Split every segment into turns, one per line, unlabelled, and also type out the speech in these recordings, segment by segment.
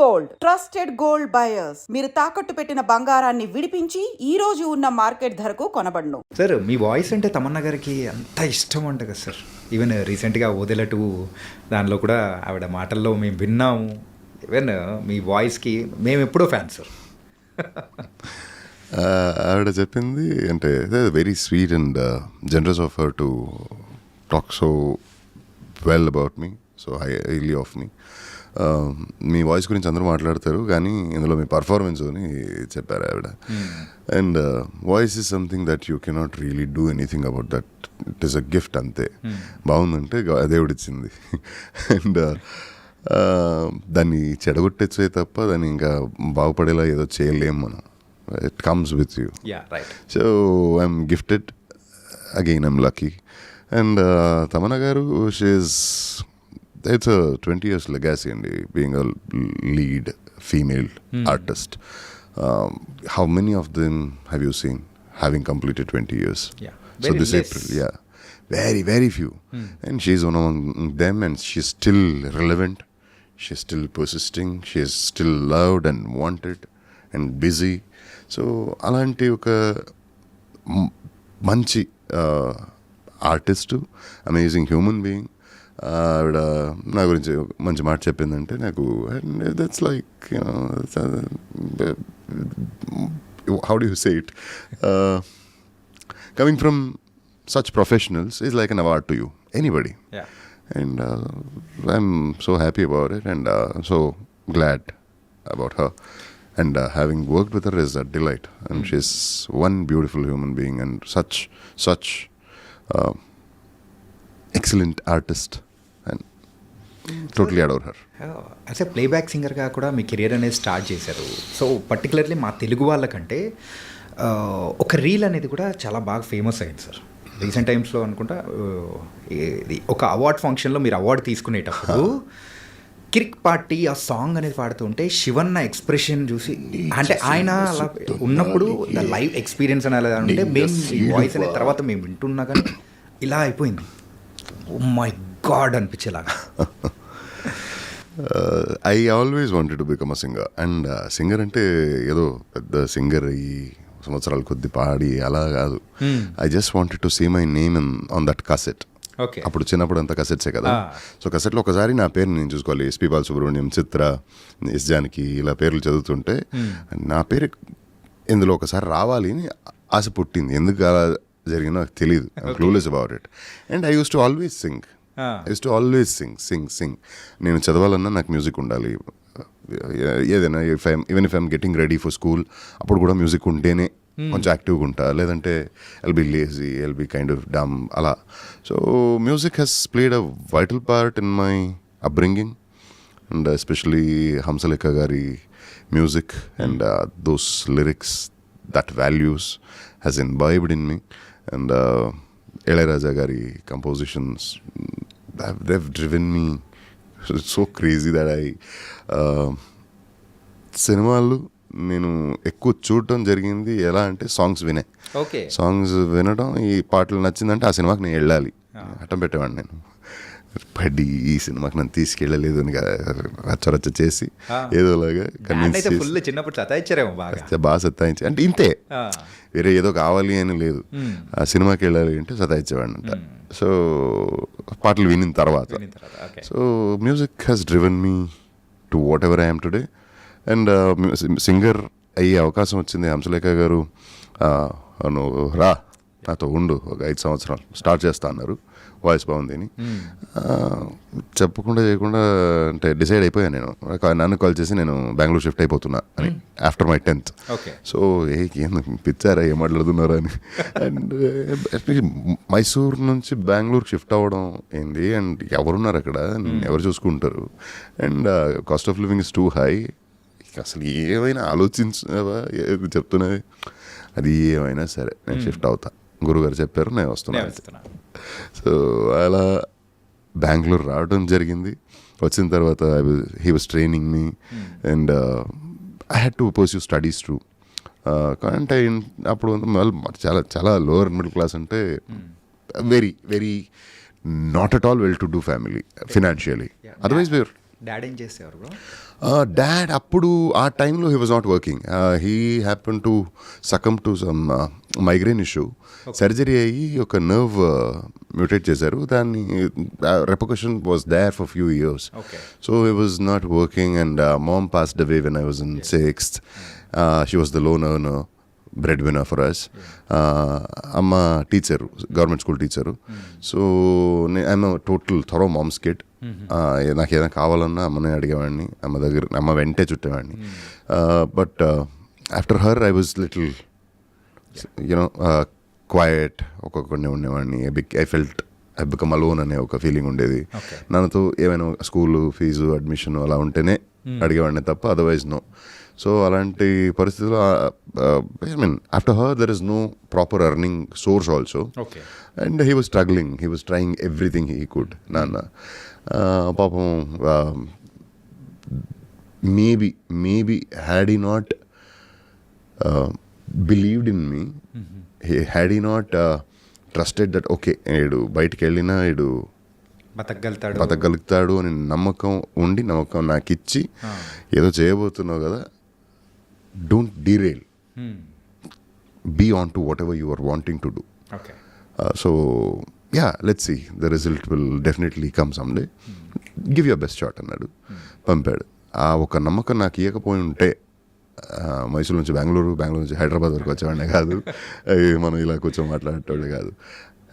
Gold. Trusted gold buyers. మీరు తాకట్టు పెట్టిన బంగారాన్ని విడిపించి ఈ రోజు ఉన్న మార్కెట్ ధరకు కొనబడును.
సార్ మీ వాయిస్ అంటే తమన్నా గారికి అంత ఇష్టం అంట కదా సార్. ఈవెన్ రీసెంట్గా వదిల టూ దానిలో కూడా ఆవిడ మాటల్లో మేము విన్నాము. ఈవెన్ మీ వాయిస్కి మేము ఎప్పుడో ఫ్యాన్ సార్.
ఆవిడ చెప్పింది అంటే very sweet and generous of her to talk so well about me so highly of me me voice గురించి అందరూ మాట్లాడతారు కానీ ఇందులో మీ పర్ఫార్మెన్స్ అని చెప్పారు ఆవిడ. And voice is something that you cannot really do anything about that it is a gift అంతే బాగుందంటే దేవుడిచ్చింది అండ్ దాన్ని చెడగొట్టచ్చే తప్ప దాన్ని ఇంకా బాగుపడేలా ఏదో చేయలేం మనం. It comes
with you
so I'm gifted again I'm lucky and Tamannaah గారు she is it's twenty years లెగాసీ అండి being a lead female artist how many of them have you seen having completed twenty years
Yeah.
So
Very
this
less.
April yeah very very few and she's one among them and she's still relevant she's still persisting she's still loved and wanted and busy so అలాంటి ఒక మ్- మంచి artist amazing human being ఆవిడ నా గురించి ఒక మంచి మాట చెప్పిందంటే నాకు that's like how do you say it coming from such professionals is like an award to you anybody
yeah
and uh, i'm so happy about it and uh, so glad about her and uh, having worked with her is a delight and she's one beautiful human being and such such uh, excellent artist and totally adore her.
As a playback సింగర్గా కూడా మీ career అనేది start చేశారు. So particularly మా తెలుగు వాళ్ళకంటే ఒక reel అనేది కూడా చాలా బాగా ఫేమస్ అయింది సార్ రీసెంట్ టైమ్స్లో అనుకుంటా ఇది ఒక అవార్డ్ ఫంక్షన్లో మీరు అవార్డు తీసుకునేటప్పుడు కిరిక్ పార్టీ ఆ సాంగ్ అనేది పాడుతుంటే శివన్న ఎక్స్ప్రెషన్ చూసి అంటే ఆయన అలా ఉన్నప్పుడు ద లైవ్ ఎక్స్పీరియన్స్ అని అలా ఉంటే మేము వాయిస్ అనేది తర్వాత మేము వింటున్నా కానీ ఇలా అయిపోయింది. My god అనిపించేలాగా.
I always wanted to become a singer and singer అంటే ఏదో పెద్ద సింగర్ అయ్యి సంవత్సరాల కొద్ది పాడి అలా కాదు. I just wanted to see my name in on that cassette
okay
అప్పుడు చిన్నప్పుడు అంతా కసెట్సే కదా.
Ah.
సో కసెట్లో ఒకసారి నా పేరు నేను చూసుకోవాలి. S P Balasubrahmanyam Chitra S Janaki ఇలా పేర్లు చదువుతుంటే నా పేరు ఇందులో ఒకసారి రావాలి అని ఆశ పుట్టింది. ఎందుకు అలా జరిగిందో నాకు తెలియదు clueless about it and I use to
always
sing use to always sing sing sing నేను చదవాలన్నా నాకు మ్యూజిక్ ఉండాలి. ఏదైనా if I'm even if I'm getting ready for school అప్పుడు కూడా మ్యూజిక్ ఉంటేనే కొంచెం యాక్టివ్గా ఉంటా. లేదంటే I'll be lazy I'll be kind of dumb అలా. So music has played a vital part in my upbringing and especially Hamsalekha గారి music and those lyrics that values has imbibed in me and Ilaiyaraaja గారి compositions they've driven me so crazy that I సినిమాలు నేను ఎక్కువ చూడటం జరిగింది ఎలా అంటే songs వినే. సాంగ్స్ వినడం ఈ పాటలు నచ్చిందంటే ఆ సినిమాకి నేను వెళ్ళాలి. అట్టం పెట్టేవాడిని నేను. పడి ఈ సినిమాకి నన్ను తీసుకెళ్ళలేదు అని రచ్చరచ్చ చేసి ఏదోలాగా కన్విన్స్
ఫుల్ చిన్నప్పుడు సతాయిచ్చారేమో బాగా.
బాగా సత్తాయించి అంటే ఇంతే. వేరే ఏదో కావాలి అని లేదు. ఆ సినిమాకి వెళ్ళాలి అంటే సతాయించేవాడిని అంట సో పాటలు వినిన తర్వాత. So music has driven me to whatever I'm today and singer అయ్యే అవకాశం వచ్చింది హంసలేఖ గారు. రా. నాతో ఉండు ఒక ఐదు సంవత్సరాలు. స్టార్ట్ చేస్తా అన్నారు వాయిస్ బాగుంది అని ఆ, చెప్పకుండా చేయకుండా అంటే డిసైడ్ అయిపోయాను నేను. నన్ను కాల్ చేసి నేను బెంగళూరు షిఫ్ట్ అయిపోతున్నా అని ఆఫ్టర్ మై టెన్త్. సో ఏ పిచ్చారా ఏం మాట్లాడుతున్నారా అని. అండ్ మైసూర్ నుంచి బెంగళూరు షిఫ్ట్ అవ్వడం ఏంది? అండ్ ఎవరున్నారు అక్కడ? ఎవరు చూసుకుంటారు? And cost of living is too high. అసలు ఏమైనా ఆలోచించావా? చెప్తున్నది? అది ఏమైనా సరే నేను షిఫ్ట్ అవుతా. గురుగారు చెప్పారు నేను
నేను
వస్తున్నాను.
వస్తున్నా.
సో అలా బెంగళూరు రావడం జరిగింది. వచ్చిన తర్వాత he was training me and I had to pursue studies through అంటే అప్పుడు చాలా చాలా లోవర్ మిడిల్ క్లాస్ అంటే very very not at all well to do family financially otherwise where
dad ఏం చేసేవారు
డాడ్ అప్పుడు ఆ టైంలో he was not working he happen to succumb to some migraine issue surgery అయ్యి ఒక నర్వ్ మ్యూటేట్ చేశారు. దాన్ని revocation was there for few
years.
So he was not working and mom passed away when I was in sixth she was the lone earner bread winner for us అమ్మ teacher government school teacher so I'm total thorough mom's kid నాకు ఏదైనా కావాలన్నా అమ్మనే అడిగేవాడిని. అమ్మ దగ్గర అమ్మ వెంటే చుట్టేవాడిని. But after her I was little you know quiet ఒక్కొక్కడిని ఉండేవాడిని. Because I felt I become alone అనే ఒక ఫీలింగ్ ఉండేది. నాతో ఏమైనా స్కూలు ఫీజు అడ్మిషన్ అలా ఉంటేనే అడిగేవాడిని తప్ప అదర్వైజ్ నో సో అలాంటి పరిస్థితుల్లో I mean after her there is no proper earning source
also
and he was struggling he was trying everything he could నాన్న. పాపం maybe maybe had he not believed in me had he not trusted that okay ఈడు బయటికి వెళ్ళినా ఈడు
బతకగలుగుతాడు.
బతకగలుగుతాడు అని నమ్మకం ఉండి నమ్మకం నాకు ఇచ్చి ఏదో చేయబోతున్నావు కదా don't derail be on to whatever you are wanting to
do
so yeah let see the result will definitely come some day give your best shot అన్నాడు. పంపాడు. ఆ ఒక నమ్మకం నాకు ఇవ్వకపోయి ఉంటే ఆ, మైసూరు నుంచి బెంగళూరు బెంగళూరు నుంచి హైదరాబాద్ వరకు వచ్చేవాడినే కాదు. మనం ఇలా కూర్చొని మాట్లాడేటోళ్ళే కాదు.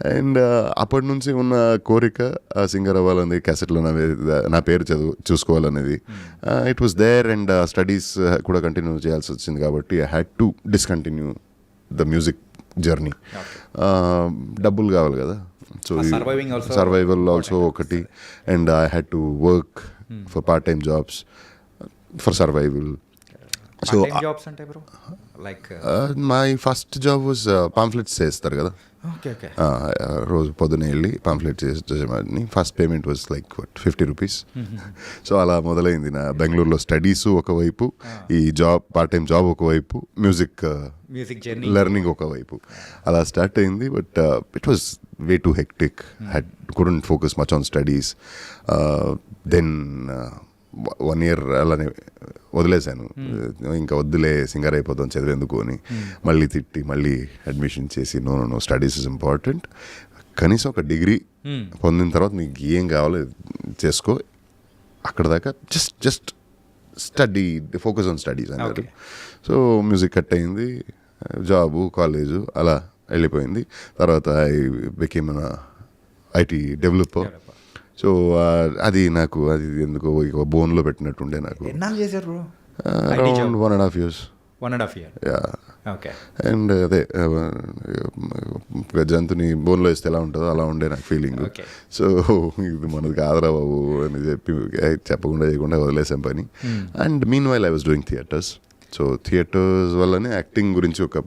అండ్ అప్పటి నుంచి ఉన్న కోరిక సింగర్ అవ్వాలని క్యాసెట్లో నా నా పేరు చదువు చూసుకోవాలనేది. It was there and studies కూడా కంటిన్యూ చేయాల్సి వచ్చింది కాబట్టి I had to discontinue the music journey డబ్బులు కావాలి కదా. సో సర్వైవల్ ఆల్సో ఒకటి. And I had to work for part
time jobs for survival so
my first job was pamphlets చేస్తారు కదా. రోజు పొద్దున వెళ్ళి పాంఫ్లెట్ చేసేవాడిని first payment was like fifty rupees so అలా మొదలైంది నా బెంగళూరులో స్టడీస్ ఒకవైపు ఈ జాబ్ పార్ట్ టైం జాబ్ ఒకవైపు మ్యూజిక్
మ్యూజిక్ జర్నీ
లెర్నింగ్ ఒకవైపు. అలా స్టార్ట్ అయింది but it was way too hectic had couldn't focus much on studies then one year అలానే వదిలేశాను. ఇంకా వద్దులే సింగర్ అయిపోతాం చదివేందుకు అని. మళ్ళీ తిట్టి మళ్ళీ అడ్మిషన్ చేసి no no studies is important కనీసం ఒక డిగ్రీ పొందిన తర్వాత నీకు ఏం కావాలో చేసుకో. అక్కడ దాకా just just study focus on studies అన్నారు. సో మ్యూజిక్ కట్ అయింది. జాబు కాలేజు అలా వెళ్ళిపోయింది. తర్వాత I became IT developer so అది నాకు అది ఎందుకో బోన్లో పెట్టినట్టుండే నాకు.
ఎన్నాళ్ళు చేశారు bro
around one and half years
one and half year
yeah
okay
and అదే జంతుని బోన్లో వేస్తే ఎలా ఉంటుందో అలా ఉండే నాకు ఫీలింగ్
Okay.
సో ఇది మనది కాదురా బాబు అని చెప్పి చెప్పకుండా చేయకుండా వదిలేసాం పని. And mean while I was doing theatres so theatres వల్లనే యాక్టింగ్ గురించి ఒక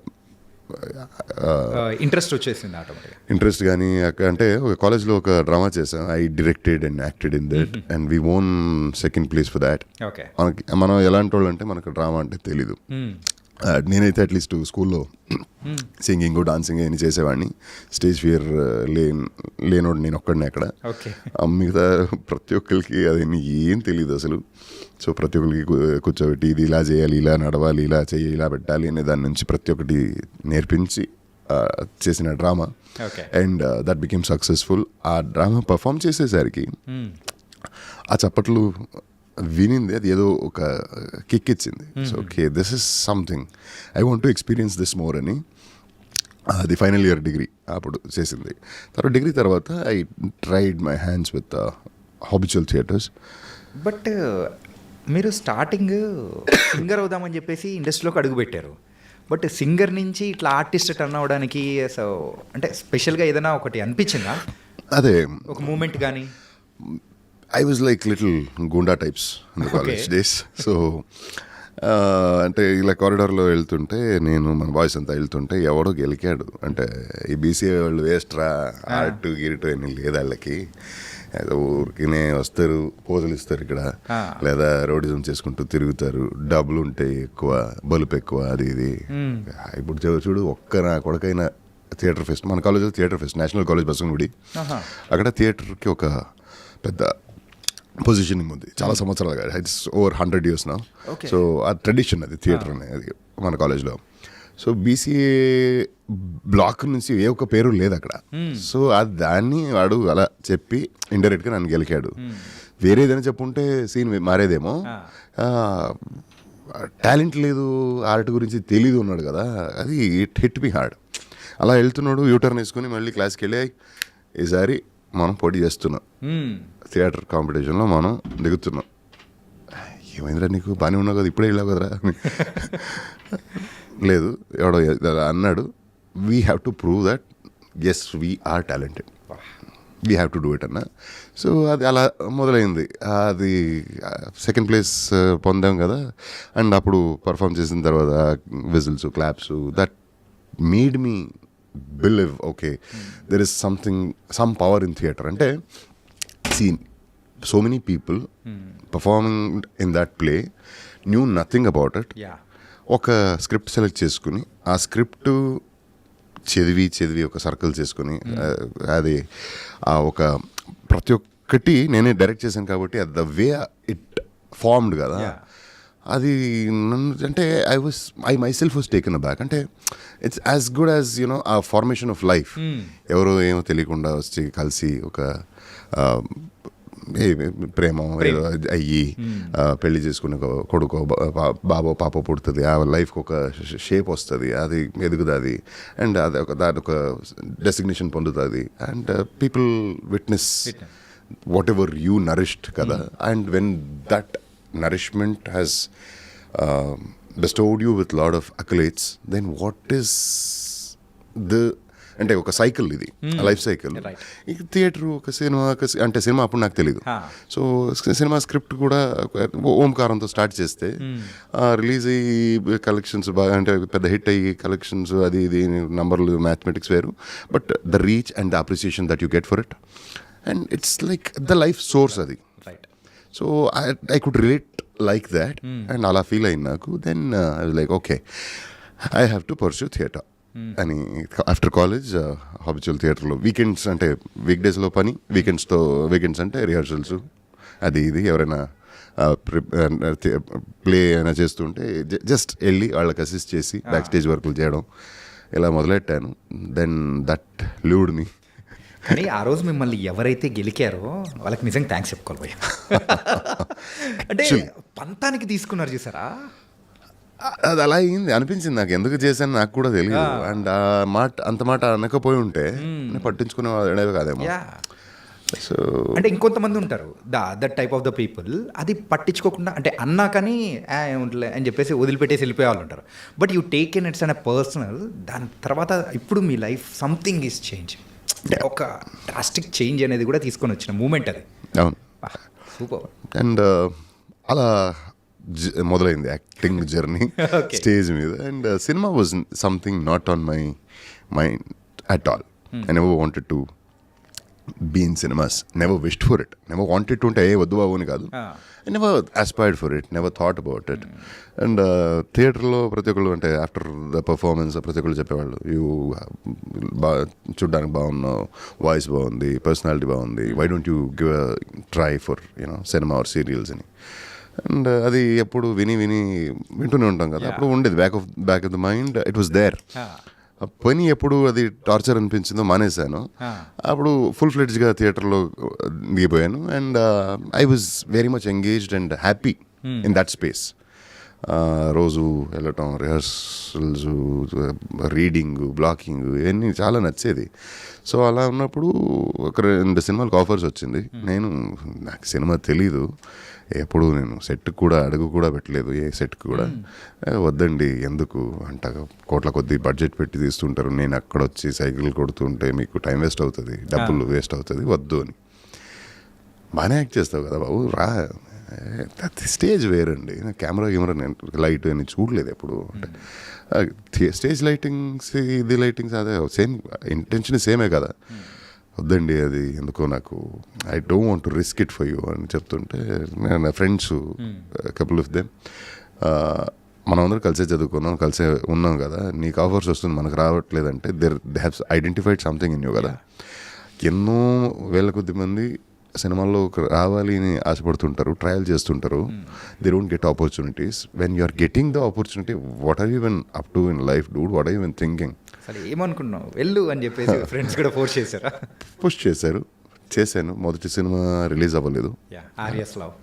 ఇంట్రెస్ట్ వచ్చేసింది ఆటోమేటిక్గా
ఇంట్రెస్ట్ కానీ అంటే ఒక కాలేజ్లో ఒక డ్రామా చేసాం I directed and acted in that and we won second place for that
okay
మనకి మనం ఎలాంటి వాళ్ళు అంటే మనకు డ్రామా అంటే తెలీదు. ఆ, నేనైతే అట్లీస్ట్ స్కూల్లో సింగింగ్ డాన్సింగ్ అని చేసేవాడిని. స్టేజ్ ఫియర్ లేన్ లేనోడు నేను ఒక్కడిని అక్కడ మిగతా ప్రతి ఒక్కరికి అది ఏం తెలియదు అసలు. సో ప్రతి ఒక్కరికి కూర్చోబెట్టి ఇది ఇలా చేయాలి ఇలా నడవాలి ఇలా చేయాలి ఇలా పెట్టాలి అనే దాని నుంచి ప్రతి ఒక్కటి నేర్పించి చేసిన
drama.
And that became successful. ఆ డ్రామా పర్ఫామ్ చేసేసరికి ఆ చప్పట్లు వినింది అది ఏదో ఒక కిక్ ఇచ్చింది. So okay this is something I want to experience this more అని అది ఫైనల్ ఇయర్ డిగ్రీ అప్పుడు చేసింది. తర్వాత డిగ్రీ తర్వాత I tried my hands with habitual theatres
but మీరు స్టార్టింగ్ సింగర్ అవుదామని చెప్పేసి ఇండస్ట్రీలోకి అడుగుపెట్టారు బట్ సింగర్ నుంచి ఇట్లా ఆర్టిస్ట్ టర్న్ అవ్వడానికి సో అంటే స్పెషల్గా ఏదైనా ఒకటి అనిపించిందా?
అదే.
ఒక మూమెంట్ కానీ
I was like little goonda types
college.
Days so అంటే ఇలా కారిడార్లో వెళ్తుంటే నేను మన బాయ్స్ అంతా వెళ్తుంటే ఎవడో గెలికాడు. అంటే ఈ బీసీఏ వాళ్ళు వేస్ట్రా ఆర్ట్ గిరిట్ అని లేదు వాళ్ళకి. ఊరికినే వస్తారు పోజులు ఇస్తారు ఇక్కడ. లేదా రోడిజం చేసుకుంటూ తిరుగుతారు. డబ్బులు ఉంటాయి ఎక్కువ బలుపు ఎక్కువ అది ఇది. ఇప్పుడు చూడు ఒక్క నా కొడుకైనా థియేటర్ ఫెస్ట్ మన కాలేజ్లో theatre fest national college Basavanagudi.
ఆహా.
అక్కడ థియేటర్కి ఒక పెద్ద పొజిషనింగ్ ఉంది. చాలా సంవత్సరాలుగా. ఇట్స్ ఓవర్ హండ్రెడ్ ఇయర్స్ నా. సో ఆ ట్రెడిషన్ అది థియేటర్ అనేది మన కాలేజ్లో. సో బీసీఏ బ్లాక్ నుంచి ఏ ఒక్క పేరు లేదు అక్కడ. సో అది దాన్ని వాడు అలా చెప్పి ఇండైరెక్ట్గా నన్ను గెలికాడు. వేరే ఏదైనా చెప్పుంటే సీన్ మారేదేమో. టాలెంట్ లేదు ఆర్ట్ గురించి తెలీదు ఉన్నాడు కదా. అది ఇట్ హిట్ మీ హార్డ్ అలా వెళ్తున్నాడు యూటర్న్ వేసుకుని మళ్ళీ క్లాస్కి వెళ్ళి ఈసారి మనం పోటీ చేస్తున్నాం. థియేటర్ కాంపిటీషన్లో మనం దిగుతున్నాం. ఏమైందిరా నీకు? బాగానే ఉన్నావు కదా ఇప్పుడే వెళ్ళావు కదరా? లేదు ఎవడో అన్నాడు we have to prove that yes we are talented we have to do it అన్న. సో అది అలా మొదలైంది. అది సెకండ్ ప్లేస్ పొందాం కదా. అండ్ అప్పుడు పర్ఫామ్ చేసిన తర్వాత whistles claps that made me believe okay there is something some power in theatre అంటే scene so many people performing in that play new nothing about
it
ఒక స్క్రిప్ట్ సెలెక్ట్ చేసుకుని ఆ script చదివి చదివి ఒక సర్కిల్ చేసుకుని అది ఆ ఒక ప్రతి ఒక్కటి నేనే డైరెక్ట్ చేశాను కాబట్టి ద వే ఇట్ ఫార్మ్డ్ కదా. అది నన్ను అంటే I was I myself was taken back అంటే it's as good as you know a formation of life ఎవరో ఏమో తెలియకుండా వచ్చి కలిసి ఒక ప్రేమ ఏదో అయ్యి పెళ్ళి చేసుకుని కొడుకో బాబో పాప పుడుతుంది. ఆ లైఫ్కి ఒక షేప్ వస్తుంది. అది ఎదుగుతుంది అండ్ అది ఒక దాని ఒక డెసిగ్నేషన్ పొందుతుంది. And people witness whatever you nourished కదా. And when that nourishment has bestowed you with lot of accolades then what is the అంటే ఒక సైకిల్ ఇది. Life
cycle.
ఇక థియేటర్ ఒక సినిమా అంటే సినిమా అప్పుడు నాకు తెలియదు. సో సినిమా స్క్రిప్ట్ కూడా ఓంకారంతో స్టార్ట్ చేస్తే రిలీజ్ అయ్యి కలెక్షన్స్ బాగా అంటే పెద్ద హిట్ అయ్యి కలెక్షన్స్ అది ఇది నంబర్లు మ్యాథమెటిక్స్ వేరు. But the reach and the appreciation that you get for it. And it's like the life source అది. So I I could relate like that and అలా ఫీల్ అయింది నాకు. Then I like okay I have to pursue theatre. అని after college habitual థియేటర్లో weekends అంటే week డేస్లో పని వీకెండ్స్తో weekends అంటే రిహార్సల్స్ అది ఇది ఎవరైనా ప్లే అయినా చేస్తుంటే జస్ట్ వెళ్ళి వాళ్ళకి అసిస్ట్ చేసి బ్యాక్ స్టేజ్ వర్కులు చేయడం ఇలా మొదలెట్టాను. దెన్ దట్ ల్యూడ్ మీ
కానీ ఆ రోజు మిమ్మల్ని ఎవరైతే గెలికారో వాళ్ళకి నిజంగా థ్యాంక్స్ చెప్పుకోవాలి. అంటే పంతానికి తీసుకున్నారు చూసారా?
అది అలా అయింది. అనిపించింది నాకు. ఎందుకు చేశాను నాకు కూడా తెలియదు అండ్ ఆ మాట అంత మాట అనకపోయి ఉంటే నేను పట్టించుకునే వాడేవి కాదేమో. సో
అంటే ఇంకొంతమంది ఉంటారు. The other type of the people అది పట్టించుకోకుండా అంటే అన్నా కానీ "ఆ, ఏముంటలే అని చెప్పేసి వదిలిపెట్టేసి వెళ్ళిపోయే వాళ్ళు ఉంటారు. But you take in it's అనే పర్సనల్ దాని తర్వాత ఇప్పుడు మీ లైఫ్ సంథింగ్ ఈజ్ చేంజ్ అంటే ఒక డ్రాస్టిక్ చేంజ్ అనేది కూడా తీసుకొని వచ్చిన మూమెంట్ అది.
అవును.
సూపర్
అండ్ అలా మొదలైంది యాక్టింగ్ జర్నీ. స్టేజ్ మీద. And cinema was something not on my mind at all. I never wanted to be in cinemas never wished for it never wanted to ఉంటే ఏ వద్దు బాబు అని కాదు. I never aspired for it never thought about it and థియేటర్లో ప్రతి ఒక్కళ్ళు అంటే ఆఫ్టర్ ద పర్ఫార్మెన్స్ ప్రతి ఒక్కళ్ళు చెప్పేవాళ్ళు యూ బాగా చూడ్డానికి బాగున్నావు. వాయిస్ బాగుంది. పర్సనాలిటీ బాగుంది. Why don't you give try for you know cinema or serials అని. అండ్ అది ఎప్పుడు విని విని వింటూనే ఉంటాం కదా. అప్పుడు ఉండేది. Back of back of the mind it was there ఆ పని ఎప్పుడు అది టార్చర్ అనిపించిందో మానేశాను. అప్పుడు ఫుల్ ఫ్లెడ్జ్గా థియేటర్లో దిగిపోయాను. And I was very much engaged and happy in that space రోజు వెళ్ళటం రిహర్సల్స్ రీడింగ్ బ్లాకింగ్ ఇవన్నీ చాలా నచ్చేది. సో అలా ఉన్నప్పుడు ఒక రెండు సినిమాలకు ఆఫర్స్ వచ్చింది. నేను నాకు సినిమా తెలీదు. ఎప్పుడు నేను సెట్ కూడా అడుగు కూడా పెట్టలేదు ఏ సెట్కి కూడా. వద్దండి ఎందుకు? అంట కోట్ల కొద్ది బడ్జెట్ పెట్టి తీస్తుంటారు. నేను అక్కడ వచ్చి సైకిల్ కొడుతుంటే మీకు టైం వేస్ట్ అవుతుంది డబ్బులు వేస్ట్ అవుతుంది వద్దు అని. బాగానే యాక్ట్ చేస్తావు కదా బాబు రా. స్టేజ్ వేరండి. కెమెరా కెమెరా నేను లైట్ అని చూడలేదు ఎప్పుడు. అంటే స్టేజ్ లైటింగ్స్ ఇది లైటింగ్స్ అదే సేమ్ ఇంటెన్షన్ సేమే కదా. వద్దండి అది ఎందుకో నాకు I don't want to risk it for you అని చెప్తుంటే నా ఫ్రెండ్స్ కపుల్ ఆఫ్ దెమ్ మనం అందరం కలిసే చదువుకున్నాం కలిసే ఉన్నాం కదా. నీకు ఆఫర్స్ వస్తుంది మనకు రావట్లేదంటే there they have identified something in you కదా. ఎన్నో వేల కొద్ది మంది సినిమాల్లో రావాలి అని ఆశపడుతుంటారు ట్రయల్ చేస్తుంటారు. They don't get opportunities when you are getting the opportunity what are you even up to in life dude what are you even thinking
అసలు ఏమనుకున్నావు? వెళ్ళు అని చెప్పేసి ఫ్రెండ్స్ కూడా ఫోర్స్ చేశారా?
పుష్ చేశారు. చేశాను. మొదటి సినిమా రిలీజ్ అవ్వలేదు.
ఆర్యస్ లవ్.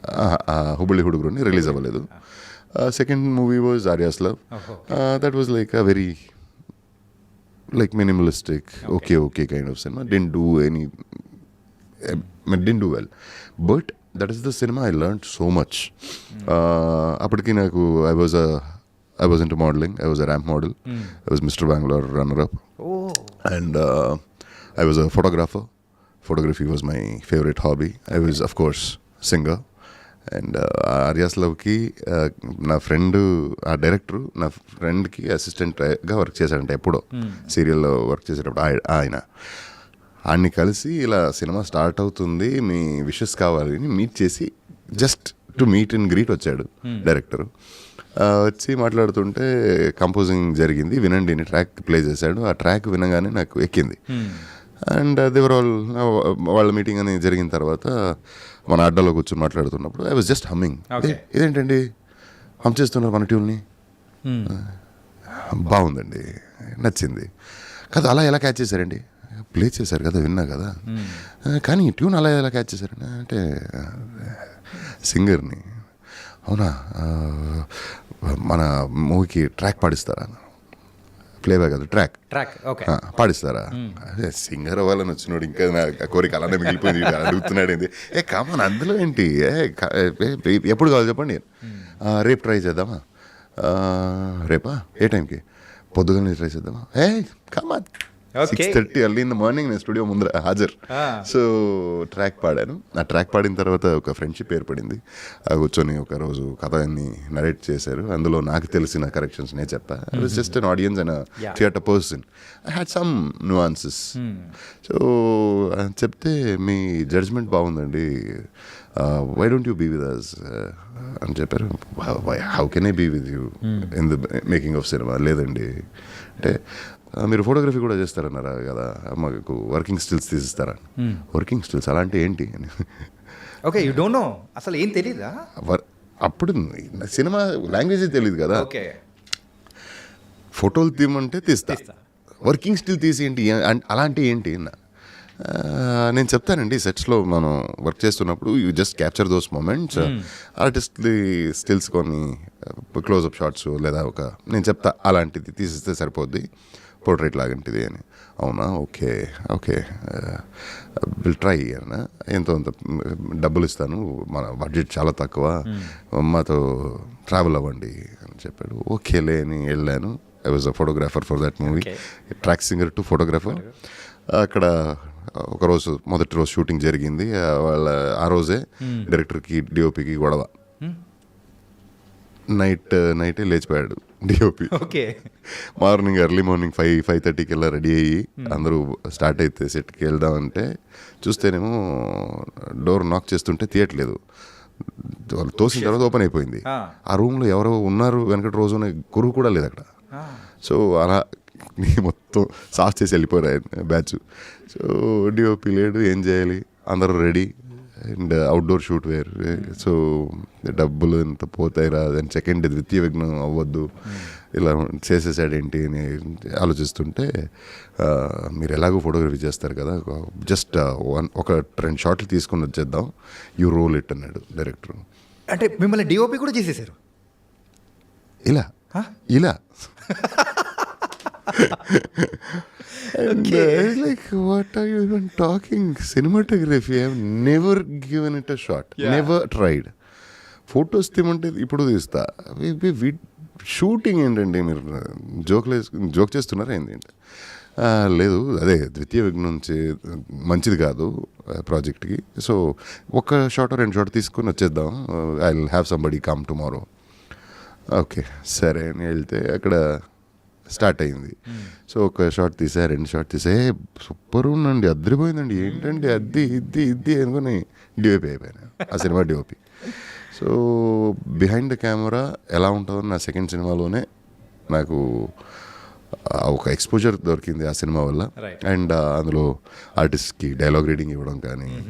హుడుగురుని రిలీజ్ అవ్వలేదు. Second movie was Arya's
love.
That was like a very like minimalistic okay okay kind of cinema didn't do any didn't do well but that is the cinema I learn so much అప్పటికి నాకు I was I was into modelling I was a ramp model I was mister Bengaluru runner
up
and uh, I was a photographer. Photography was my favorite hobby. I was, of course, singer. And Arya's లవ్కి నా friend ఆ director నా ఫ్రెండ్కి అసిస్టెంట్గా work చేశాడంట ఎప్పుడో. సీరియల్లో work చేసేటప్పుడు ఆయ- ఆయన. ఆయన్ని కలిసి ఇలా సినిమా స్టార్ట్ అవుతుంది. మీ విషెస్ కావాలి అని మీట్ చేసి just to meet and greet వచ్చాడు డైరెక్టర్ వచ్చి మాట్లాడుతుంటే కంపోజింగ్ జరిగింది. వినండి ట్రాక్ ప్లే చేశాడు. ఆ ట్రాక్ వినగానే నాకు ఎక్కింది. అండ్ దేవర్ ఆల్ వాళ్ళ మీటింగ్ అని జరిగిన తర్వాత మన అడ్డలో కూర్చొని మాట్లాడుతున్నప్పుడు ఐ వాజ్ జస్ట్ హమ్మింగ్. ఇదేంటండి? హమ్ చేస్తున్నారు మన ట్యూన్ని బాగుందండి. నచ్చింది. కదా అలా ఎలా క్యాచ్ చేశారండి? ప్లే చేశారు కదా విన్నా కదా. "ఆ, కానీ ట్యూన్ అలా ఎలా క్యాచ్ చేశారండి అంటే సింగర్ని అవునా? మన మూవీకి ట్రాక్ పాడిస్తారా? ప్లేబ్యాక్ కదా ట్రాక్?
Track
okay. పాడిస్తారా? అదే సింగర్ అవ్వాలని వచ్చినాడు ఇంకా నా కోరిక అలానే మిగిలిపోయింది అడుగుతున్నాడు ఏంటి ఏ కామన్ అందులో ఏంటి? ఏ ఎప్పుడు కావాలి చెప్పండి? రేపు ట్రై చేద్దామా? రేపా? ఏ టైంకి? పొద్దుగానే ట్రై చేద్దామా? ఏ
come on.
Six thirty early in the morning నేను స్టూడియో ముందర హాజర్. సో ట్రాక్ పాడాను. ఆ ట్రాక్ పాడిన తర్వాత ఒక ఫ్రెండ్షిప్ ఏర్పడింది. ఆ కూర్చొని ఒక రోజు కథ అన్ని నరేట్ చేశారు. అందులో నాకు తెలిసిన కరెక్షన్స్ నేను చెప్పా I was just an audience
and.
Theatre person I had some nuances so చెప్తే మీ జడ్జ్మెంట్ బాగుందండి. Why don't you be with us అని చెప్పారు. How can I be with you in the making of cinema లేదండి. అంటే "ఆ, మీరు photography కూడా చేస్తారన్నారా కదా మాకు వర్కింగ్ స్టిల్స్ తీసిస్తారా? వర్కింగ్ స్టిల్స్ అలాంటి ఏంటి? అని
ఓకే యూ డోంట్ నో అసలు ఏం తెలీదా?
వర్- అప్పుడు సినిమా లాంగ్వేజ్ తెలియదు కదా.
ఓకే
ఫోటోలు తీయమంటే తీస్తా. వర్కింగ్ స్టిల్ తీసి ఏంటి? అలాంటి ఏంటి? నేను చెప్తానండి సెట్స్లో మనం వర్క్ చేస్తున్నప్పుడు you just capture those moments artistly stills కొన్ని క్లోజ్అప్ షాట్స్ లేదా ఒక నేను చెప్తా అలాంటిది తీసిస్తే సరిపోద్ది. పోర్ట్రేట్ లాగంటిది అని. అవునా? ఓకే. ఓకే. విల్ ట్రై అన్న ఎంతో అంత డబ్బులు ఇస్తాను. మన బడ్జెట్ చాలా తక్కువ. మాతో ట్రావెల్ అవ్వండి అని చెప్పాడు. ఓకేలే అని వెళ్ళాను. I was a photographer for that
movie.
Track singer to photographer అక్కడ ఒక రోజు మొదటి రోజు షూటింగ్ జరిగింది. ఆ వాళ్ళ ఆ రోజే డైరెక్టర్కి డిఓపికి గొడవ. నైట్ నైటే లేచిపోయాడు DOP
okay.
Morning early morning five five థర్టీకి వెళ్ళా రెడీ అయ్యి అందరూ స్టార్ట్ అయితే సెట్కి వెళ్దామంటే చూస్తేనేమో డోర్ నాక్ చేస్తుంటే తీయట్లేదు వాళ్ళు తోసిన తర్వాత ఓపెన్ అయిపోయింది. ఆ. రూమ్లో ఎవరో ఉన్నారు వెనకటి రోజు గురువు కూడా లేదు అక్కడ. సో అలా మొత్తం సాఫ్ చేసి వెళ్ళిపోయారు బ్యాచ్. సో డిఓపి లేడు ఏం చేయాలి? అందరూ ready. And outdoor shoot where. So డబ్బులు ఎంత పోతాయి రా దాని సెకండ్ ద్వితీయ విఘ్నం అవ్వద్దు. ఇలా చేసేసాడు ఏంటి అని ఆలోచిస్తుంటే మీరు ఎలాగో ఫోటోగ్రఫీ చేస్తారు కదా జస్ట్ వన్ ఒక రెండు షాట్లు తీసుకొని వచ్చేద్దాం యూ రోల్ ఇట్ అన్నాడు డైరెక్టర్
అంటే మిమ్మల్ని డిఓపి కూడా చేసేసారు?
ఇలా.
Huh?
Like what are you talking cinematography I never given it a short
Yeah.
Never tried photos తీయమంటే ఇప్పుడు తీస్తా. షూటింగ్ ఏంటండి మీరు? జోక్లు జోక్ చేస్తున్నారా ఏంటి? "ఆ, లేదు అదే ద్వితీయ విఘ్నం నుంచి మంచిది కాదు ప్రాజెక్ట్కి. సో ఒక షాట్ రెండు షాట్ తీసుకొని వచ్చేద్దాం. I will have somebody come tomorrow okay సరే అని వెళ్తే అక్కడ స్టార్ట్ అయింది. సో ఒక షాట్ తీసా రెండు షాట్ తీసా సూపర్ ఉందండి అద్దరిపోయిందండి ఏంటండి అద్ది ఇద్ది ఇద్ది అనుకుని డిఓపి అయిపోయాను. ఆ cinema DOP. So behind the camera ఎలా ఉంటుందో నా సెకండ్ సినిమాలోనే నాకు ఒక ఎక్స్పోజర్ దొరికింది ఆ సినిమా వల్ల. అండ్ అందులో ఆర్టిస్ట్కి డైలాగ్ రీడింగ్ ఇవ్వడం కానీ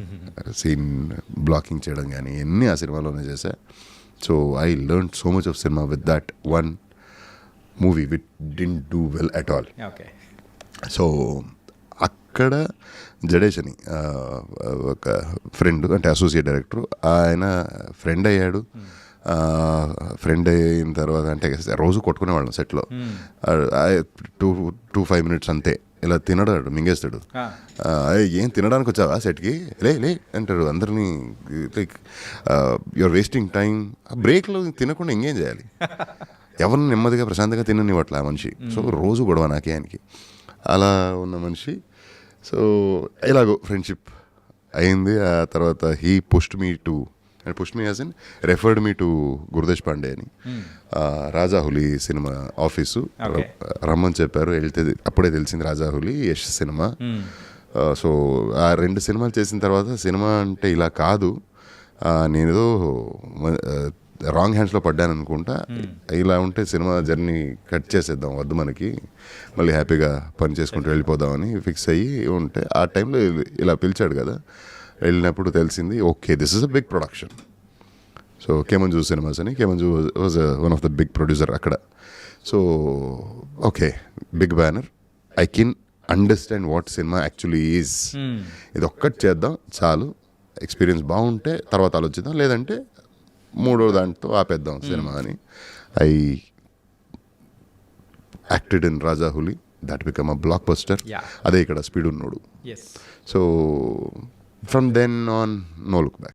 సీన్ బ్లాకింగ్ చేయడం కానీ అన్నీ ఆ సినిమాలోనే చేశా. So I learn so much of cinema with that one movie it didn't do well at all
okay
so అక్కడ జడేష్ అని ఆ, ఒక ఫ్రెండ్ అంటే అసోసియేట్ డైరెక్టర్ ఆయన ఫ్రెండ్ అయ్యాడు. ఫ్రెండ్ అయిన తర్వాత అంటే రోజు కొట్టుకునేవాళ్ళం సెట్లో టూ టూ ఫైవ్ మినిట్స్ అంతే. ఇలా తినడాడు మింగేస్తాడు.
Ah.
ఆ, "ఏయ్, ఏం తినడానికి వచ్చావా సెట్కి లే లే అంటాడు అందరినీ లైక్ యువర్ వేస్టింగ్ టైం ఆ బ్రేక్లో తినకుండా ఇంకేం చేయాలి? ఎవరిని నెమ్మదిగా ప్రశాంతంగా తిననివ్వట్లే ఆ మనిషి. సో రోజు గొడవ నాకే ఆయనకి. అలా ఉన్న మనిషి. సో ఇలాగో ఫ్రెండ్షిప్ అయింది. ఆ తర్వాత he pushed me to and pushed me as in referred me to Gurudesh Pande అని. Rajahuli cinema
office.
రమ్మని చెప్పారు. వెళ్తే అప్పుడే తెలిసింది రాజాహులి యశ్ సినిమా. సో ఆ రెండు సినిమాలు చేసిన తర్వాత సినిమా అంటే ఇలా కాదు. నేనేదో రాంగ్ హ్యాండ్స్లో పడ్డాను అనుకుంటా. ఇలా ఉంటే సినిమా జర్నీ కట్ చేసేద్దాం వద్దు మనకి. మళ్ళీ హ్యాపీగా పని చేసుకుంటూ వెళ్ళిపోదామని ఫిక్స్ అయ్యి ఉంటే ఆ టైంలో ఇలా పిలిచాడు కదా. వెళ్ళినప్పుడు తెలిసింది okay this is a big production so K Manju cinemas అని K Manju was one of the big producer అక్కడ. So okay big banner I can understand what cinema actually is ఇది ఒక్కటి చేద్దాం చాలు. ఎక్స్పీరియన్స్ బాగుంటే తర్వాత ఆలోచిద్దాం లేదంటే మూడో దాంట్లో ఆపేద్దాం సినిమా అని I acted in Rajahuli. That become a
blockbuster.
అదే ఇక్కడ స్పీడ్ ఉన్నాడు. So from then on no look back.